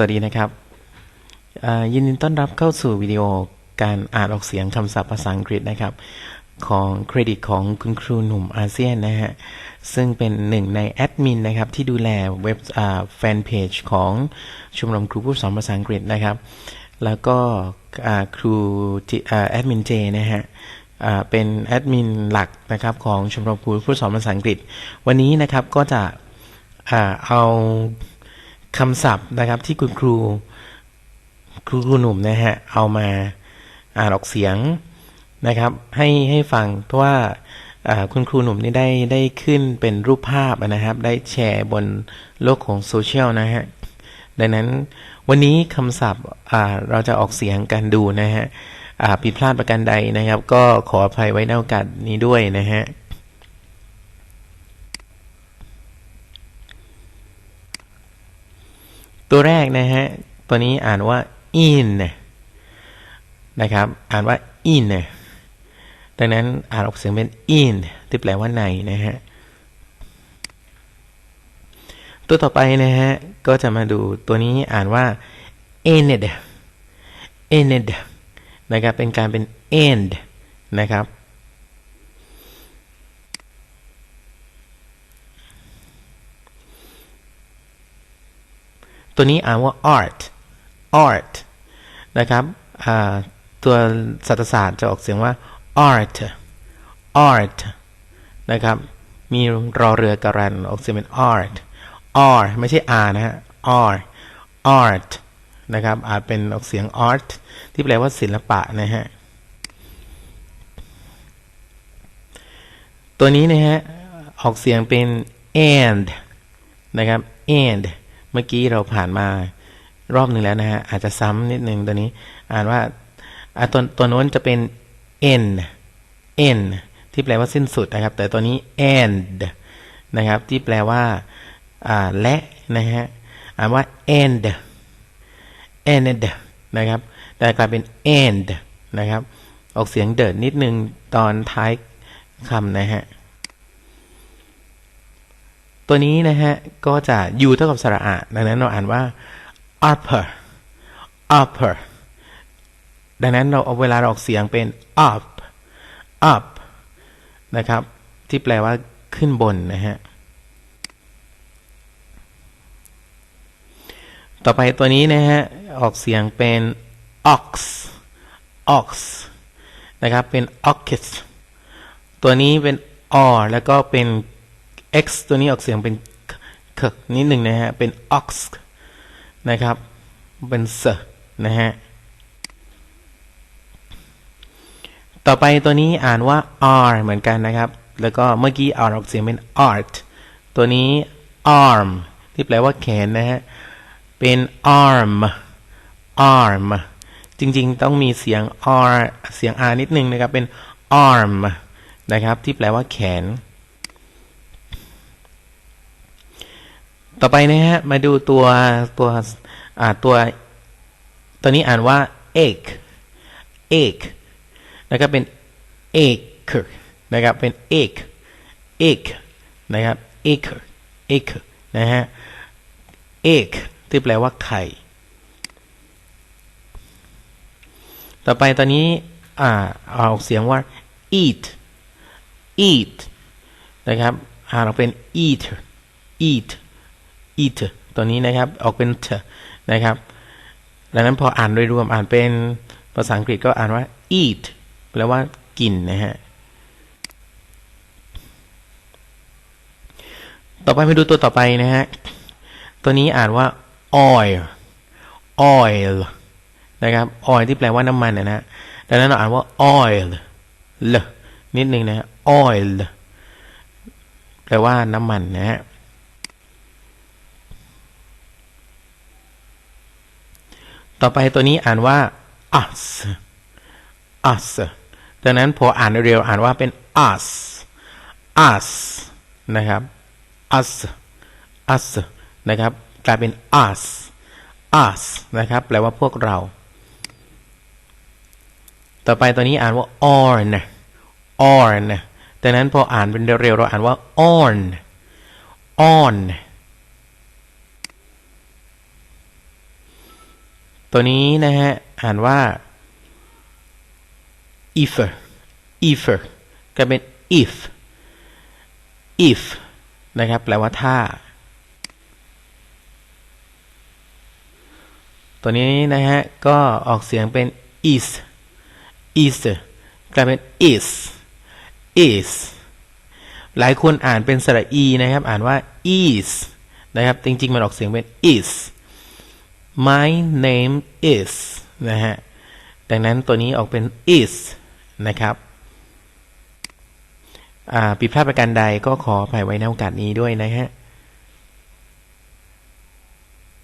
วัสดีนะครับยินดีต้อนรับเข้าสู่วิดีโอการอ่านออกเสียงคำศัพท์ภาษาอังกฤษนะครับ ของเครดิตของคุณครูหนุ่มอาเซียนนะฮะ ซึ่งเป็นหนึ่งในแอดมินนะครับ ที่ดูแลเว็บแฟนเพจของชมรมครูผู้สอนภาษาอังกฤษนะครับ แล้วก็ครูแอดมินเจนะฮะเป็นแอดมินหลักนะครับของชมรมครูผู้สอนภาษาอังกฤษ วันนี้นะครับก็จะอ่าเอา คำศัพท์นะครับที่คุณครูครูครูหนุ่มนะฮะเอามาอ่านออกเสียงนะครับ ให้ให้ฟังเพราะว่าคุณครูหนุ่มนี่ได้ได้ขึ้นเป็นรูปภาพนะครับ ได้แชร์บนโลกของโซเชียลนะฮะดังนั้นวันนี้คำศัพท์เราจะออกเสียงกันดูนะฮะผิดพลาดประการใดนะครับ ก็ขออภัยไว้ในโอกาสนี้ด้วยนะฮะ ตัวแรกนะฮะ ตัวนี้อ่านว่า in นะครับ อ่านว่า in ดังนั้นอ่านออกเสียงเป็น in ที่แปลว่าในนะฮะ ตัวต่อไปนะฮะ ก็จะมาดูตัวนี้อ่านว่า ended ended นะครับ เป็นการเป็น end นะครับ ตัวนี้อ่านว่า art art นะครับตัวสัตศาสตร์จะออกเสียงว่า art art นะครับ มีรอเรือการันออกเสียงเป็น art r ไม่ใช่ r นะฮะ r art นะครับอาจเป็นออกเสียง art ที่แปลว่าศิลปะนะฮะ ตัวนี้นะฮะ ออกเสียงเป็น and นะครับ and เมื่อกี้เราผ่านมารอบหนึ่งแล้วนะฮะอาจจะซ้ำนิดนึงตัวนี้ อ่านว่าตัวตัวโน้นจะเป็น n n ที่แปลว่าสิ้นสุดนะครับ แต่ตัวนี้ end นะครับ ที่แปลว่าอ่าและนะฮะอ่านว่า end end นะครับ แต่กลายเป็น end นะครับ ออกเสียงเดิดนิดนึงตอนท้ายคำนะฮะ ตัวนี้นะฮะ ก็จะอยู่เท่ากับสระอะดังนั้นเราอ่านว่า upper upper ดังนั้นเราเอาเวลาเราออกเสียงเป็น up up นะครับ ที่แปลว่าขึ้นบนนะฮะ ต่อไปตัวนี้นะฮะ ออกเสียงเป็น ox ox นะครับ เป็น ox ตัวนี้เป็น r แล้วก็เป็น x ตัวนี้ออกเสียงเป็นคกนิดหนึ่งนะฮะ เป็น ox นะครับ เป็น s นะฮะ ต่อไปตัวนี้อ่านว่า r เหมือนกันนะครับ แล้วก็เมื่อกี้ r ออกเสียงเป็น art ตัวนี้ arm ที่แปลว่าแขนนะฮะ เป็น arm arm จริงๆ ต้องมีเสียง r เสียง r นิดนึงนะครับ เป็น arm นะครับ ที่แปลว่าแขน ต่อไปนะฮะ มาดูตัวตัวอ่าตัวตัวนี้อ่านว่า egg egg นะครับเป็น egg นะครับเป็น egg egg นะครับ egg egg นะฮะ egg ที่แปลว่าไข่ ต่อไปตอนนี้อ่าเอาเสียงว่า eat eat นะครับอ่านออกเป็น eat eat eat ตัวนี้นะครับออกเป็น t นะครับ ดังนั้นพออ่านโดยรวมอ่านเป็นภาษาอังกฤษก็อ่านว่า eat แปลว่ากินนะฮะ ต่อไปมาดูตัวต่อไปนะฮะ ตัวนี้อ่านว่า oil oil นะครับ oil ที่แปลว่าน้ำมันนะฮะ ดังนั้นเราอ่านว่า oil ลนิดนึงนะฮะ oil แปลว่าน้ำมันนะฮะ ต่อไปตัวนี้อ่านว่า us us ดังนั้นพออ่านเร็วอ่านว่าเป็น us us นะครับ us us นะครับ กลายเป็น us us นะครับ แปลว่าพวกเรา ต่อไปตัวนี้อ่านว่า on on ดังนั้นพออ่านเป็นเร็วเราอ่านว่า on on ตัวนี้นะฮะ อ่านว่า if if ก็เป็น if if นะครับ แปลว่าถ้า ตัวนี้นะฮะ ก็ออกเสียงเป็น is is กลายเป็น is is หลายคนอ่านเป็นสระ e นะครับ อ่านว่า is นะครับ จริง ๆ มันออกเสียงเป็น is my name is นะฮะ ดังนั้นตัวนี้ออกเป็น is นะครับอ่าผิดพลาดประการใดก็ขออภัยไว้ในโอกาสนี้ด้วยนะฮะ